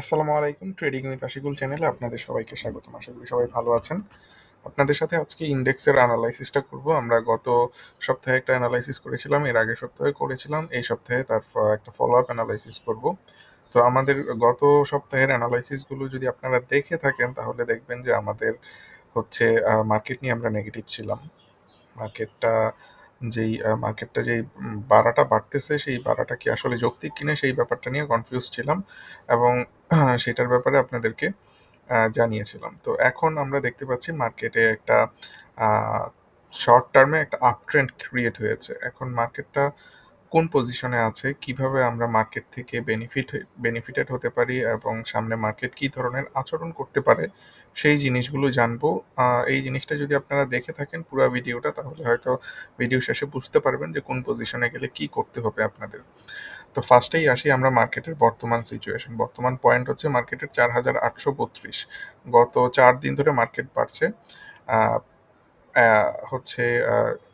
আসসালামু আলাইকুম trading with Ashikul চ্যানেলে আপনাদের সবাইকে স্বাগতম। আশা করি সবাই ভালো আছেন। আপনাদের সাথে আজকে ইন্ডেক্সের অ্যানালাইসিসটা করব। আমরা গত সপ্তাহে একটা অ্যানালাইসিস করেছিলাম, এর আগের সপ্তাহে করেছিলাম। এই সপ্তাহে তার একটা ফলো আপ অ্যানালাইসিস করব। তো আমাদের গত সপ্তাহের অ্যানালাইসিসগুলো যদি আপনারা দেখে থাকেন, তাহলে দেখবেন যে আমাদের হচ্ছে মার্কেট নিয়ে আমরা নেগেটিভ ছিলাম। মার্কেটটা যেই মার্কেটটা যেই বাড়াটা বাড়তেছে, সেই বাড়াটা কি আসলে যৌক্তিক কিনা, সেই ব্যাপারটা নিয়ে কনফিউজ ছিলাম। এবং সেটার ব্যাপারে আপনাদেরকে জানিয়েছিলাম। তো এখন আমরা দেখতে পাচ্ছি মার্কেটে একটা শর্ট টার্মে একটা আপ ট্রেন্ড ক্রিয়েট হয়েছে। এখন মার্কেটটা কোন পজিশনে আছে, কীভাবে আমরা মার্কেট থেকে বেনিফিট বেনিফিটেড হতে পারি এবং সামনে মার্কেট কি ধরনের আচরণ করতে পারে, সেই জিনিসগুলো জানব। এই জিনিসটা যদি আপনারা দেখে থাকেন পুরো ভিডিওটা তাহলে হয়তো ভিডিও শেষে বুঝতে পারবেন যে কোন পজিশনে গেলে কি করতে হবে আপনাদের। তো ফার্স্টেই আসি আমরা মার্কেটের বর্তমান সিচুয়েশন বর্তমান পয়েন্ট হচ্ছে মার্কেটের চার হাজার আটশো বত্রিশ। গত চার দিন ধরে মার্কেট বাড়ছে। হচ্ছে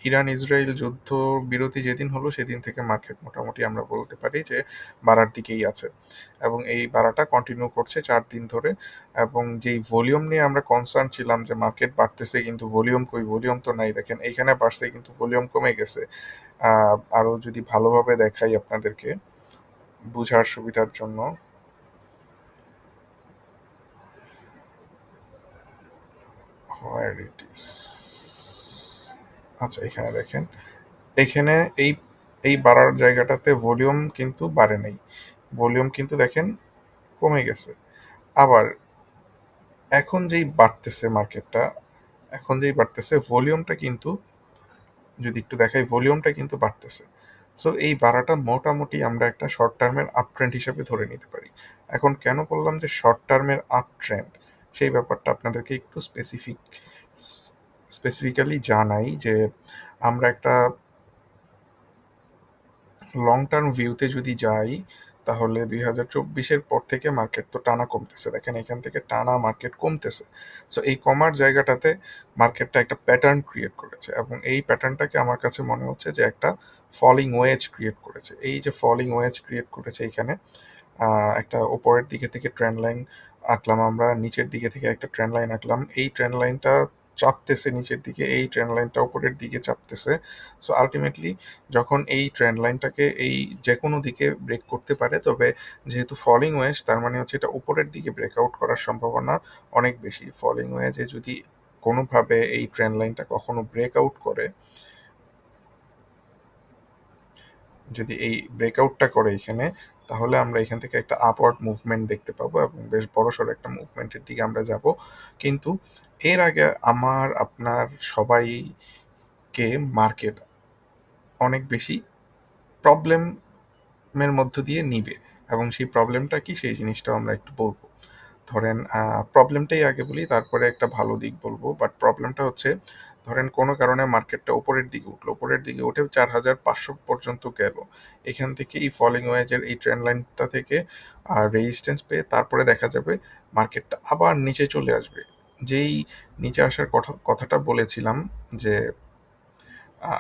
ইরান ইসরায়েল যুদ্ধ বিরতি যেদিন হলো সেদিন থেকে মার্কেট মোটামুটি আমরা বলতে পারি যে বাড়ার দিকেই আছে। এবং এই বাড়াটা কন্টিনিউ করছে চার দিন ধরে। এবং যেই ভলিউম নিয়ে আমরা কনসার্ন ছিলাম যে মার্কেট বাড়তেছে কিন্তু ভলিউম কই ভলিউম তো নাই। দেখেন, এইখানে বাড়ছে কিন্তু ভলিউম কমে গেছে। আরও যদি ভালোভাবে দেখাই আপনাদেরকে বুঝার সুবিধার জন্য। আচ্ছা এখানে দেখেন। এখানে এই এই বাড়ার জায়গাটাতে ভলিউম কিন্তু বাড়ে নাই। ভলিউম কিন্তু দেখেন কমে গেছে। আবার এখন যেই বাড়তেছে মার্কেটটা এখন যেই বাড়তেছে ভলিউমটা কিন্তু যদি একটু দেখাই ভলিউমটা কিন্তু বাড়তেছে। সো এই বাড়াটা মোটামুটি আমরা একটা শর্ট টার্মের আপ ট্রেন্ড হিসেবে ধরে নিতে পারি। এখন কেন বললাম যে শর্ট টার্মের আপ ট্রেন্ড সেই ব্যাপারটা আপনাদেরকে একটু স্পেসিফিক স্পেসিফিক্যালি জানাই যে আমরা একটা লং টার্ম ভিউতে যদি যাই, তাহলে দুই হাজার চব্বিশের পর থেকে মার্কেট তো টানা কমতেছে। দেখেন এখান থেকে টানা মার্কেট কমতেছে। সো এই কমার জায়গাটাতে মার্কেটটা একটা প্যাটার্ন ক্রিয়েট করেছে এবং এই প্যাটার্নটাকে আমার কাছে মনে হচ্ছে যে একটা ফলিং ওয়েজ ক্রিয়েট করেছে। এই যে ফলিং ওয়েজ ক্রিয়েট করেছে এখানে একটা ওপরের দিকে থেকে ট্রেন্ড লাইন আঁকলাম আমরা, নিচের দিকে থেকে একটা ট্রেন্ড লাইন আঁকলাম। এই ট্রেন্ড লাইনটা চাপতেছে নিচের দিকে, এই ট্রেন্ড লাইনটা উপরের দিকে চাপতেছে। সো আলটিমেটলি যখন এই ট্রেন্ড লাইনটাকে এই যে কোনো দিকে ব্রেক করতে পারে, তবে যেহেতু ফলিং ওয়েজ তার মানে হচ্ছে এটা উপরের দিকে ব্রেকআউট করার সম্ভাবনা অনেক বেশি। ফলিং ওয়েজে যদি কোনোভাবে এই ট্রেন্ড লাইনটা কখনো ব্রেকআউট করে যদি এই ব্রেকআউটটা করে এখানে, তাহলে আমরা এখান থেকে একটা আপওয়ার্ড মুভমেন্ট দেখতে পাবো এবং বেশ বড়সড় একটা মুভমেন্টের দিকে আমরা যাব। কিন্তু এর আগে আমার, আপনার সবাইকে মার্কেট অনেক বেশি প্রবলেমের মধ্য দিয়ে নিবে এবং সেই প্রবলেমটা কি, সেই জিনিসটাও আমরা একটু বলব। ধরেন প্রবলেমটাই আগে বলি, তারপরে একটা ভালো দিক বলব। বাট প্রবলেমটা হচ্ছে, ধরেন কোনো কারণে মার্কেটটা উপরের দিকে উঠল উপরের দিকে উঠে চার হাজার পাঁচশো পর্যন্ত গেল। এখান থেকে এই ফলিং ওয়েজের এই ট্রেন্ড লাইনটা থেকে রেজিস্ট্যান্স পেয়ে তারপরে দেখা যাবে মার্কেটটা আবার নিচে চলে আসবে। যেই নিচে আসার কথা, কথাটা বলেছিলাম যে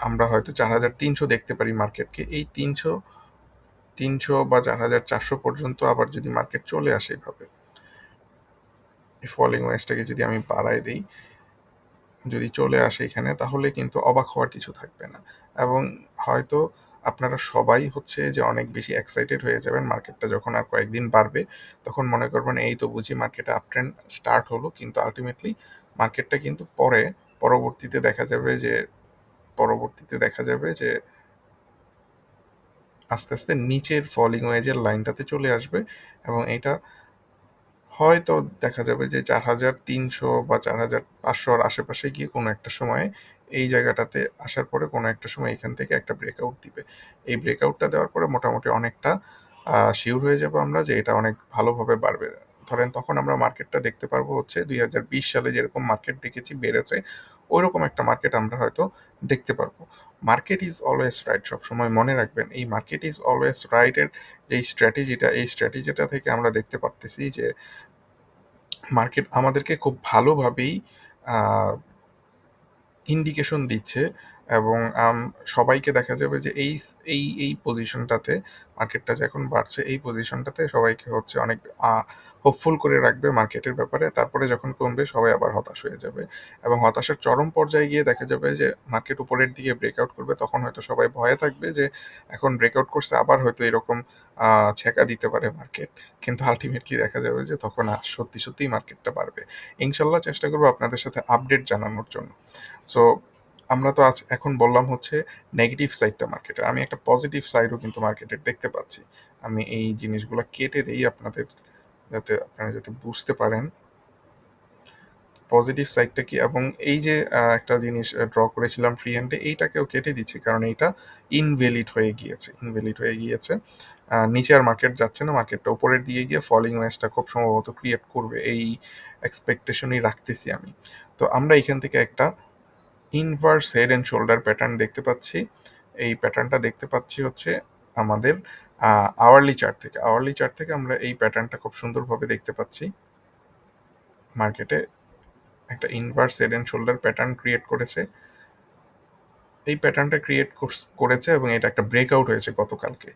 আমরা হয়তো চার হাজার তিনশো দেখতে পারি মার্কেটকে এই তিনশো তিনশো বা চার হাজার চারশো পর্যন্ত আবার যদি মার্কেট চলে আসে এইভাবে এই ফলিং ওয়েজটাকে যদি আমি বাড়াই দিই, যদি চলে আসে এখানে, তাহলে কিন্তু অবাক হওয়ার কিছু থাকবে না। এবং হয়তো আপনারা সবাই হচ্ছে যে অনেক বেশি এক্সাইটেড হয়ে যাবেন মার্কেটটা যখন আর কয়েকদিন বাড়বে, তখন মনে করবেন, এই তো বুঝি মার্কেটে আপ ট্রেন্ড স্টার্ট হলো। কিন্তু আলটিমেটলি মার্কেটটা কিন্তু পরে, পরবর্তীতে দেখা যাবে যে, পরবর্তীতে দেখা যাবে যে, আস্তে আস্তে নিচের ফলিং ওয়েজের লাইনটাতে চলে আসবে। এবং এটা হয়তো দেখা যাবে যে চার হাজার তিনশো বা চার হাজার পাঁচশোর আশেপাশে গিয়ে কোনো একটা সময়ে এই জায়গাটাতে আসার পরে কোনো একটা সময় এখান থেকে একটা ব্রেকআউট দিবে। এই ব্রেকআউটটা দেওয়ার পরে মোটামুটি অনেকটা শিওর হয়ে যাব আমরা যে এটা অনেক ভালোভাবে বাড়বে। ধরেন তখন আমরা মার্কেটটা দেখতে পারব হচ্ছে দুই হাজার বিশ সালে যেরকম মার্কেট দেখেছি বেড়েছে ওইরকম একটা মার্কেট আমরা হয়তো দেখতে পারব। মার্কেট ইজ অলওয়েজ রাইট সবসময় মনে রাখবেন, এই মার্কেট ইজ অলওয়েজ রাইটের যে স্ট্র্যাটেজিটা এই স্ট্র্যাটেজিটা থেকে আমরা দেখতে পারতেছি যে মার্কেট আমাদেরকে খুব ভালোভাবেই ইন্ডিকেশন দিচ্ছে এবং সবাইকে দেখা যাবে যে এই এই এই পজিশনটাতে মার্কেটটা যে এখন বাড়ছে, এই পজিশনটাতে সবাইকে হচ্ছে অনেক হোপফুল করে রাখবে মার্কেটের ব্যাপারে। তারপরে যখন কমবে, সবাই আবার হতাশ হয়ে যাবে। এবং হতাশার চরম পর্যায়ে গিয়ে দেখা যাবে যে মার্কেট উপরের দিকে ব্রেকআউট করবে, তখন হয়তো সবাই ভয়ে থাকবে যে এখন ব্রেকআউট করছে, আবার হয়তো এরকম ছেঁকা দিতে পারে মার্কেট কিন্তু আলটিমেটলি দেখা যাবে যে তখন আর সত্যি সত্যিই মার্কেটটা বাড়বে। ইনশাল্লাহ চেষ্টা করব আপনাদের সাথে আপডেট জানানোর জন্য। সো আমরা তো আজ এখন বললাম হচ্ছে নেগেটিভ সাইডটা মার্কেটের আমি একটা পজিটিভ সাইডও কিন্তু মার্কেটের দেখতে পাচ্ছি। আমি এই জিনিসগুলো কেটে দিই আপনাদের, যাতে আপনারা যাতে বুঝতে পারেন। পজিটিভ সাইডটা কি? এবং এই যে একটা জিনিস ড্র করেছিলাম ফ্রি হ্যান্ডে এইটাকেও কেটে দিচ্ছি, কারণ এইটা ইনভ্যালিড হয়ে গিয়েছে ইনভ্যালিড হয়ে গিয়েছে। নিচে আর মার্কেট যাচ্ছে না মার্কেটটা উপরের দিকে গিয়ে ফলিং ওয়েসটা খুব সম্ভবত ক্রিয়েট করবে, এই এক্সপেকটেশনই রাখতেছি আমি। তো আমরা এখান থেকে একটা inverse head and shoulder pattern দেখতে পাচ্ছি। এই প্যাটার্নটা দেখতে পাচ্ছি হচ্ছে আমাদের আওয়ারলি চার্ট থেকে। আওয়ারলি চার্ট থেকে আমরা এই প্যাটার্নটা খুব সুন্দরভাবে দেখতে পাচ্ছি। মার্কেটে একটা inverse head and shoulder pattern create করেছে। এই প্যাটার্নটা ক্রিয়েট করেছে এবং এটা একটা ব্রেকআউট হয়েছে গতকালকে।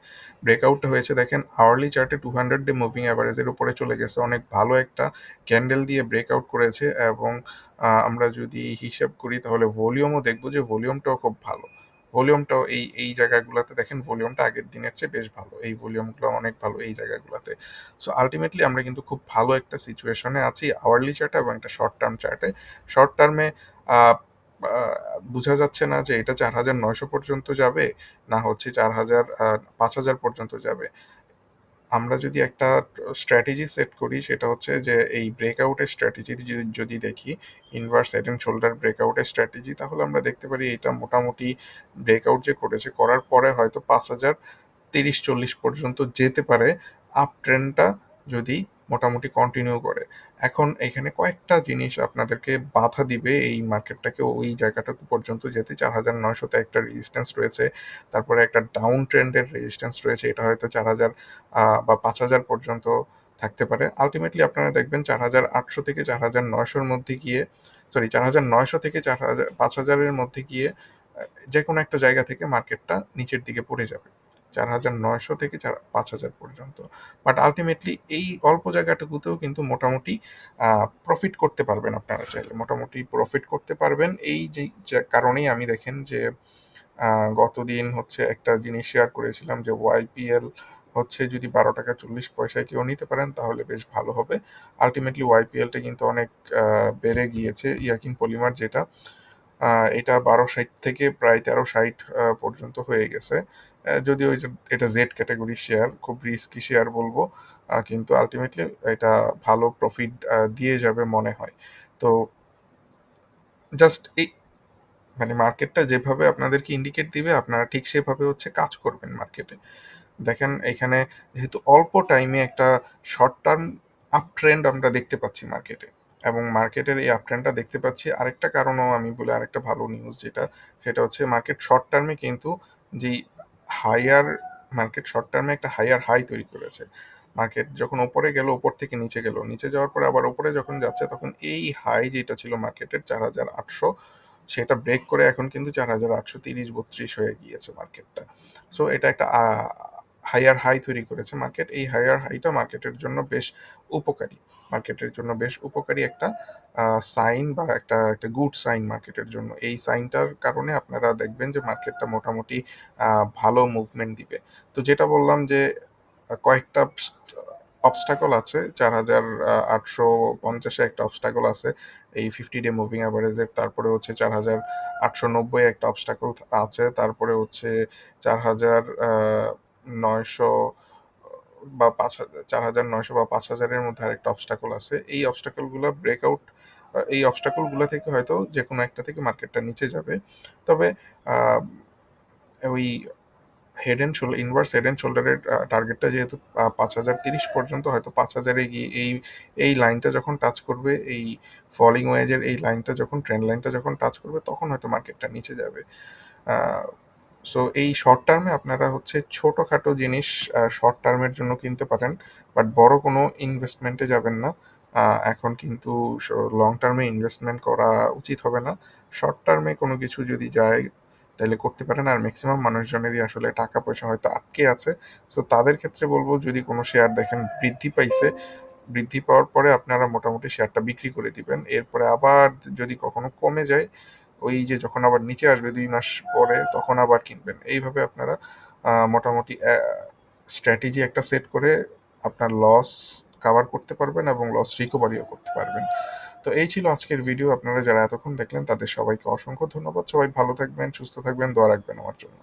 ব্রেকআউটটা হয়েছে, দেখেন আওয়ারলি চার্টে টু হান্ড্রেড ডে মুভিং অ্যাভারেজের উপরে চলে গেছে। অনেক ভালো একটা ক্যান্ডেল দিয়ে ব্রেকআউট করেছে এবং আমরা যদি হিসাব করি তাহলে ভলিউমও দেখব যে ভলিউমটাও খুব ভালো। ভলিউমটাও এই এই জায়গাগুলোতে, দেখেন ভলিউমটা আগের দিনের চেয়ে বেশ ভালো। এই ভলিউমগুলো অনেক ভালো এই জায়গাগুলোতে। সো আলটিমেটলি আমরা কিন্তু খুব ভালো একটা সিচুয়েশনে আছি আওয়ারলি চার্টে এবং একটা শর্ট টার্ম চার্টে শর্ট টার্মে বোঝা যাচ্ছে না যে এটা চার হাজার নয়শো পর্যন্ত যাবে, না হচ্ছে চার হাজার পাঁচ হাজার পর্যন্ত যাবে। আমরা যদি একটা স্ট্র্যাটেজি সেট করি, সেটা হচ্ছে যে এই ব্রেকআউটের স্ট্র্যাটেজি যদি দেখি ইনভার্স হেড অ্যান্ড শোল্ডার ব্রেকআউটের স্ট্র্যাটেজি তাহলে আমরা দেখতে পারি এটা মোটামুটি ব্রেকআউট যে করেছে, করার পরে হয়তো পাঁচ হাজার তিরিশ চল্লিশ পর্যন্ত যেতে পারে। আপ ট্রেন্ডটা যদি মোটামুটি কন্টিনিউ করে। এখন এখানে কয়েকটা জিনিস আপনাদেরকে বাধা দিবে এই মার্কেটটাকে ওই জায়গাটুকু পর্যন্ত যেতে। চার হাজার নয়শোতে একটা রেজিস্ট্যান্স রয়েছে, তারপরে একটা ডাউন ট্রেন্ডের রেজিস্ট্যান্স রয়েছে, এটা হয়তো চার হাজার বা পাঁচ হাজার পর্যন্ত থাকতে পারে। আলটিমেটলি আপনারা দেখবেন চার হাজার আটশো থেকে চার হাজার নয়শোর মধ্যে গিয়ে সরি চার হাজার নয়শো থেকে চার হাজার, পাঁচ হাজারের মধ্যে গিয়ে যে কোনো একটা জায়গা থেকে মার্কেটটা নিচের দিকে পড়ে যাবে। চার হাজার নয়শো থেকে চার পাঁচ হাজার পর্যন্ত। বাট আলটিমেটলি এই অল্প জায়গাটুকুতেও কিন্তু মোটামুটি প্রফিট করতে পারবেন আপনারা চাইলে। মোটামুটি প্রফিট করতে পারবেন। এই যে কারণেই আমি দেখেন যে গতদিন হচ্ছে একটা জিনিস শেয়ার করেছিলাম যে ওয়াইপিএল হচ্ছে যদি বারো টাকা চল্লিশ পয়সায় কেউ নিতে পারেন তাহলে বেশ ভালো হবে। আলটিমেটলি ওয়াইপিএলটা কিন্তু অনেক বেড়ে গিয়েছে। ইয়াকিন পলিমার যেটা এটা বারো ষাট থেকে প্রায় তেরো ষাট পর্যন্ত হয়ে গেছে। যদিও এটা জেড ক্যাটাগরি শেয়ার খুব রিস্কি শেয়ার বলব কিন্তু আলটিমেটলি এটা ভালো প্রফিট দিয়ে যাবে মনে হয়। তো জাস্ট এই মানে মার্কেটটা যেভাবে আপনাদেরকে ইন্ডিকেট দিবে, আপনারা ঠিক সেভাবে হচ্ছে কাজ করবেন মার্কেটে দেখেন এখানে যেহেতু অল্প টাইমে একটা শর্ট টার্ম আপ ট্রেন্ড আমরা দেখতে পাচ্ছি মার্কেটে এবং মার্কেটের এই আপট্রেন্ডটা দেখতে পাচ্ছি, আরেকটা কারণও আমি বলে, আরেকটা ভালো নিউজ যেটা, সেটা হচ্ছে মার্কেট শর্ট টার্মে কিন্তু যেই হায়ার মার্কেট শর্ট টার্মে একটা হায়ার হাই তৈরি করেছে। মার্কেট যখন ওপরে গেল, ওপর থেকে নিচে গেল, নিচে যাওয়ার পরে আবার ওপরে যখন যাচ্ছে, তখন এই হাই যেটা ছিল মার্কেটের চার হাজার আটশো, সেটা ব্রেক করে এখন কিন্তু চার হাজার আটশো তিরিশ, বত্রিশ হয়ে গিয়েছে মার্কেটটা সো এটা একটা হায়ার হাই তৈরি করেছে মার্কেট এই হায়ার হাইটা মার্কেটের জন্য বেশ উপকারী। মার্কেটের জন্য বেশ উপকারী একটা সাইন বা একটা একটা গুড সাইন মার্কেটের জন্য। এই সাইনটার কারণে আপনারা দেখবেন যে মার্কেটটা মোটামুটি ভালো মুভমেন্ট দিবে। তো যেটা বললাম যে কয়েকটা অবস্টাকল আছে, চার হাজার আটশো পঞ্চাশে একটা অবস্টাকল আছে, এই ফিফটি ডে মুভিং অ্যাভারেজের তারপরে হচ্ছে চার হাজার আটশো নব্বই একটা অবস্টাকল আছে, তারপরে হচ্ছে চার হাজার নয়শো বা পাঁচ হাজার চার হাজার নয়শো বা পাঁচ হাজারের মধ্যে আরেকটা অবস্টাকল আছে। এই অবস্টাকলগুলো ব্রেকআউট এই অবস্টাকলগুলো থেকে হয়তো যে কোনো একটা থেকে মার্কেটটা নিচে যাবে। তবে ওই head and shoulder inverse head and শোল্ডারের টার্গেটটা যেহেতু পাঁচ হাজার তিরিশ পর্যন্ত হয়তো পাঁচ হাজারে গিয়ে এই এই লাইনটা যখন টাচ করবে, এই ফলিং ওয়েজের এই লাইনটা যখন ট্রেন্ড লাইনটা যখন টাচ করবে, তখন হয়তো মার্কেটটা নিচে যাবে। সো এই শর্ট টার্মে আপনারা হচ্ছে ছোটোখাটো জিনিস শর্ট টার্মের জন্য কিনতে পারেন বাট বড় কোনো ইনভেস্টমেন্টে যাবেন না। এখন কিন্তু লং টার্মে ইনভেস্টমেন্ট করা উচিত হবে না। শর্ট টার্মে কোনো কিছু যদি যায়, তাহলে করতে পারেন। আর ম্যাক্সিমাম মানুষজনেরই আসলে টাকা পয়সা হয়তো আটকে আছে। সো তাদের ক্ষেত্রে বলব, যদি কোনো শেয়ার দেখেন বৃদ্ধি পাইছে, বৃদ্ধি পাওয়ার পরে আপনারা মোটামুটি শেয়ারটা বিক্রি করে দিবেন। এরপরে আবার যদি কখনো কমে যায় ওই যে যখন আবার নিচে আসবে দুই মাস পরে, তখন আবার কিনবেন। এইভাবে আপনারা মোটামুটি স্ট্র্যাটেজি একটা সেট করে আপনার লস কাভার করতে পারবেন এবং লস রিকভারিও করতে পারবেন। তো এই ছিল আজকের ভিডিও আপনারা যারা এতক্ষণ দেখলেন, তাদের সবাইকে অসংখ্য ধন্যবাদ। সবাই ভালো থাকবেন, সুস্থ থাকবেন, দোয়া রাখবেন আমার জন্য।